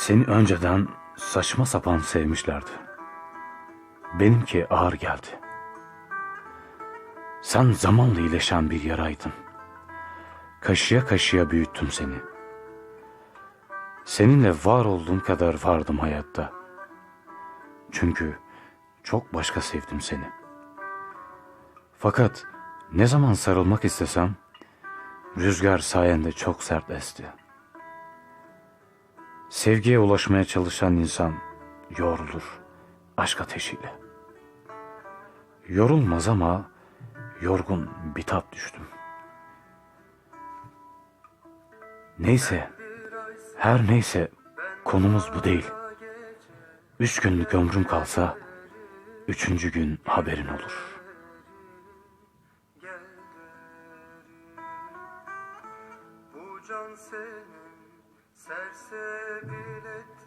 Seni önceden saçma sapan sevmişlerdi. Benimki ağır geldi. Sen zamanla iyileşen bir yaraydın. Kaşıya kaşıya büyüttüm seni. Seninle var olduğum kadar vardım hayatta. Çünkü çok başka sevdim seni. Fakat ne zaman sarılmak istesem rüzgar sayende çok sert esti. Sevgiye ulaşmaya çalışan insan yorulur aşk ateşiyle. Yorulmaz ama yorgun bitap düştüm. Neyse, her neyse konumuz bu değil. Üç günlük ömrüm kalsa, üçüncü gün haberin olur. Can senin Serse Sersebilet